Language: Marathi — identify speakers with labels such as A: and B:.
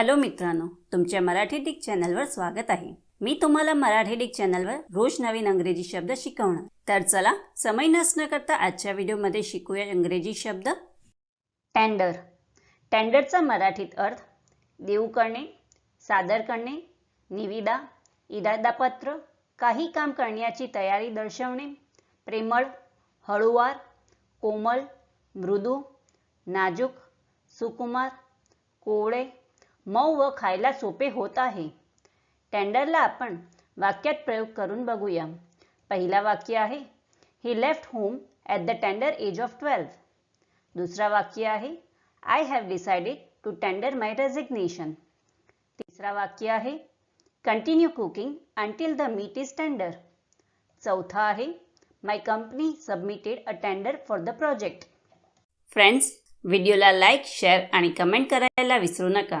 A: हॅलो मित्रांनो तुमच्या मराठी डिक चॅनलवर स्वागत आहे. मी तुम्हाला मराठी डिक चॅनलवर रोज नवीन अंग्रेजी शब्द शिकवणार. तर चला समय नसणं करता आजच्या व्हिडिओमध्ये शिकूया इंग्रजी शब्द. टेंडर टेंडरचा मराठीत अर्थ देऊ करणे सादर करणे निविदा इरादापत्र काही काम करण्याची तयारी दर्शवणे प्रेमळ हळूवार कोमल मृदू नाजूक सुकुमार कोवळे मऊ व खायला सोपे होत आहे. टेंडरला आपण वाक्यात प्रयोग करून बघूया. पहिला वाक्य आहे he left home at the tender age of twelve दुसरा वाक्य आहे I have decided to tender my resignation तिसरा वाक्य आहे continue cooking until the meat is tender चौथा आहे my company submitted a tender for the project friends व्हिडिओला लाईक शेअर आणि कमेंट करायला विसरू नका.